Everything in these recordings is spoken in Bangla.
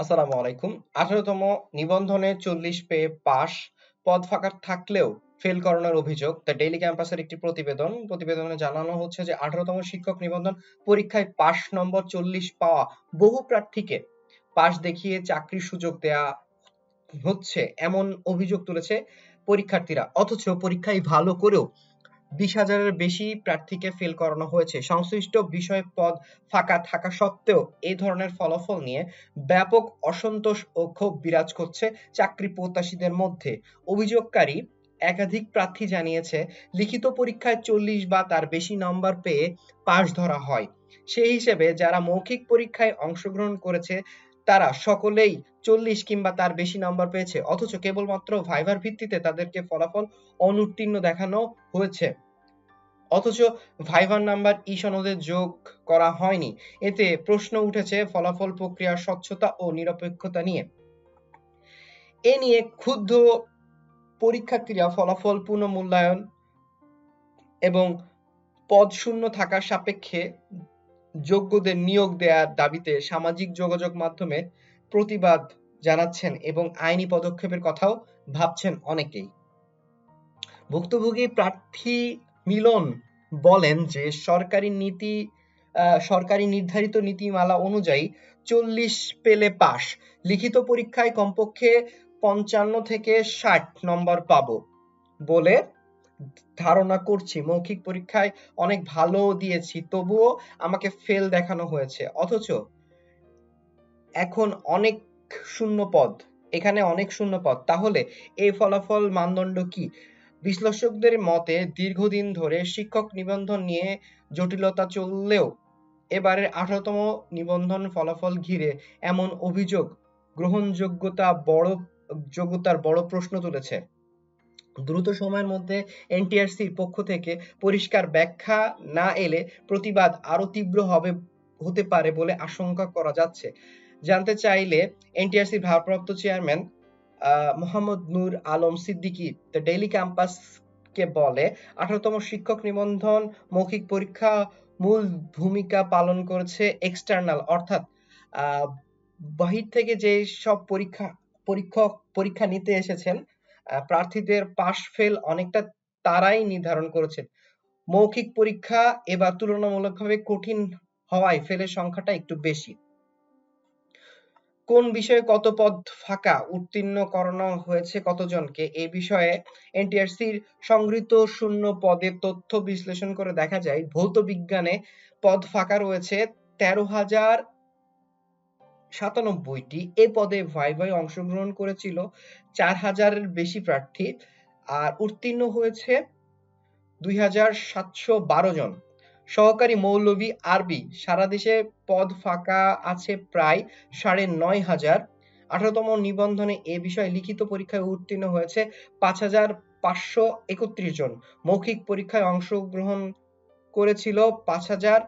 আসসালামু আলাইকুম। আঠারোতম নিবন্ধনে চল্লিশ পেয়ে পাশ, পদ ফাঁকা থাকলেও ফেল করানোর অভিযোগ। দ্য ডেইলি ক্যাম্পাসের একটি প্রতিবেদন, প্রতিবেদনে জানানো হচ্ছে যে আঠারোতম শিক্ষক নিবন্ধন পরীক্ষায় পাশ নম্বর চল্লিশ পাওয়া বহু প্রার্থীকে পাশ দেখিয়ে চাকরির সুযোগ দেয়া হচ্ছে, এমন অভিযোগ তুলেছে পরীক্ষার্থীরা। অথচ পরীক্ষায় ভালো করেও বিশ হাজারের বেশি প্রার্থীকে ফেল করানো হয়েছে। সংশ্লিষ্ট বিষয় পদ ফাঁকা থাকা সত্ত্বেও এই ধরনের ফলাফল নিয়ে ব্যাপক অসন্তোষ ও ক্ষোভ বিরাজ করছে চাকরি প্রত্যাশীদের মধ্যে। অভিযোগকারী একাধিক প্রার্থী জানিয়েছে, লিখিত পরীক্ষায় চল্লিশ বা তার বেশি নম্বর পেয়ে পাশ ধরা হয়। সেই হিসেবে যারা মৌখিক পরীক্ষায় অংশগ্রহণ করেছে তারা সকলেই চল্লিশ কিংবা তার বেশি নম্বর পেয়েছে। অথচ কেবলমাত্র ভাইভার ভিত্তিতে তাদেরকে ফলাফল অনুত্তীর্ণ দেখানো হয়েছে। অথচ ভাইভার নাম্বার ই সনদে যোগ করা হয়নি। এতে প্রশ্ন উঠেছে ফলাফল প্রক্রিয়ার স্বচ্ছতা ও নিরপেক্ষতা নিয়ে। এ নিয়ে ক্ষুব্ধ পরীক্ষার্থীরা ফলাফল পুনঃমূল্যায়ন এবং পদ শূন্য থাকার সাপেক্ষে যোগ্যদের নিয়োগ দেওয়ার দাবিতে সামাজিক যোগাযোগ মাধ্যমে প্রতিবাদ জানাচ্ছেন এবং আইনি পদক্ষেপের কথাও ভাবছেন অনেকেই। ভুক্তভোগী প্রার্থী মিলন বলেন যে, সরকারি নীতি সরকারি নির্ধারিত নীতিমালা অনুযায়ী চল্লিশ পেলে পাস লিখিত পরীক্ষায় কমপক্ষে পঞ্চান্ন থেকে ষাট নম্বর পাব বলে ধারণা করছি, মৌখিক পরীক্ষায় অনেক ভালো দিয়েছি, তবুও আমাকে ফেল দেখানো হয়েছে। অথচ এখন অনেক শূন্য পদ, এখানে অনেক শূন্য পদ। তাহলে এই ফলাফল মানদণ্ড কি? বিশ্লেষকদের মতে দীর্ঘদিন ধরে শিক্ষক নিবন্ধন নিয়ে জটিলতা চললেও এবারের আঠারোতম নিবন্ধন ফলাফল ঘিরে এমন অভিযোগ, গ্রহণযোগ্যতা বড়, যোগ্যতার বড় প্রশ্ন তুলেছে। দ্রুত সময়ের মধ্যে এনটিআরসির পক্ষ থেকে পরিষ্কার ব্যাখ্যা না এলে প্রতিবাদ আরও তীব্র হবে, হতে পারে বলে আশঙ্কা করা যাচ্ছে। জানতে চাইলে এনটিআরসির ভারপ্রাপ্ত chairman Mohammad Nur Alam Siddiqui, the Daily Campus কে বলে, আঠারোতম শিক্ষক নিবন্ধন মৌখিক পরীক্ষা মূল ভূমিকা পালন করেছে এক্সটার্নাল অর্থাৎ বাহির থেকে যে সব পরীক্ষা, পরীক্ষক পরীক্ষা নিতে এসেছেন প্রার্থীদের পাশ ফেল অনেকটা তারাই নির্ধারণ করেছেন। মৌখিক পরীক্ষা এবার তুলনামূলকভাবে কঠিন হওয়ায় ফেলের সংখ্যাটা একটু বেশি। কোন বিষয়ে কত পদ ফাঁকা, উত্তীর্ণ করানো হয়েছে কতজনকে এই বিষয়ে এনটিআরসির সংগৃহীত শূন্য পদের তথ্য বিশ্লেষণ করে দেখা যায়, ভৌত বিজ্ঞানে পদ ফাঁকা রয়েছে তেরো হাজার সাতানব্বইটি। এ পদে ভাইভায় অংশগ্রহণ করেছিল চার হাজারের বেশি প্রার্থী আর উত্তীর্ণ হয়েছে দুই হাজার সাতশো বারো জন। সহকারী মৌলভী আরবি সারা দেশে পদ ফাঁকা আছে প্রায় সাড়ে নয় হাজার। আঠারোতম নিবন্ধনে এ বিষয়ে লিখিত পরীক্ষায় উত্তীর্ণ হয়েছে পাঁচ হাজার পাঁচশো একত্রিশ জন। মৌখিক পরীক্ষায় অংশগ্রহণ করেছিল পাঁচ হাজার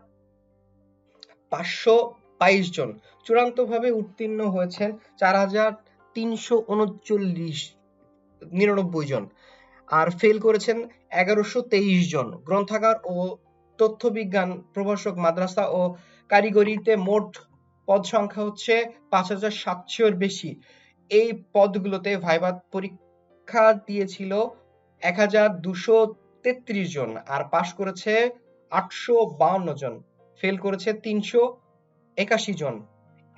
পাঁচশো বাইশ জন। চূড়ান্তভাবে উত্তীর্ণ হয়েছেন চার হাজার তিনশো উনচল্লিশ, নিরানব্বই জন। আর ফেল করেছেন এগারোশো তেইশ জন। গ্রন্থাগার ও তথ্য বিজ্ঞান প্রভাষক মাদ্রাসা ও কারিগরিতে মোট পদ সংখ্যা হচ্ছে পাঁচ হাজার সাতশোর বেশি। এই পদগুলোতে ভাইবা পরীক্ষা দিয়েছিল এক হাজার দুশো তেত্রিশ জন আর পাশ করেছে আটশো বাউন্ন জন। ফেল করেছে তিনশো একাশি জন।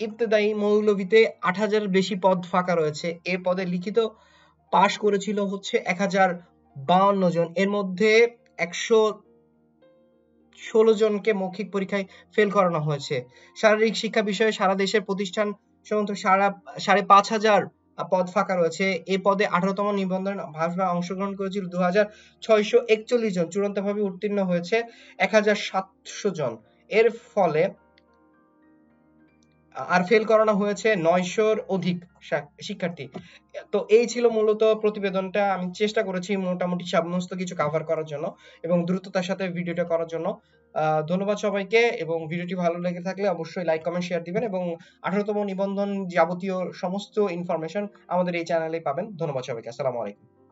ইবতেদায়ী মৌলভীতে আট হাজার বেশি পদ ফাঁকা রয়েছে। এ পদে লিখিত পাশ করেছিল হচ্ছে এক হাজার বাউন্ন জন। এর মধ্যে একশো ষোলো জনকে মৌখিক পরীক্ষায় ফেল করানো হয়েছে। শারীরিক শিক্ষা বিষয়ে সারা দেশের প্রতিষ্ঠান সমস্ত সারা, সাড়ে পাঁচ হাজার পদ ফাঁকা রয়েছে। এ পদে আঠারোতম নিবন্ধন ভাষা অংশগ্রহণ করেছিল দু হাজার ছয়শো একচল্লিশ জন। চূড়ান্তভাবে উত্তীর্ণ হয়েছে এক হাজার সাতশো জন। এর ফলে আর ফেল করানো হয়েছে নয়শোর অধিক শিক্ষার্থী। তো এই ছিল মূলত প্রতিবেদনটা। আমি চেষ্টা করেছি মোটামুটি সমস্ত কিছু কভার করার জন্য এবং দ্রুততার সাথে ভিডিওটা করার জন্য। ধন্যবাদ সবাইকে এবং ভিডিওটি ভালো লেগে থাকলে অবশ্যই লাইক কমেন্ট শেয়ার দিবেন এবং আঠারোতম নিবন্ধন যাবতীয় সমস্ত ইনফরমেশন আমাদের এই চ্যানেলে পাবেন। ধন্যবাদ সবাইকে। আসসালামু আলাইকুম।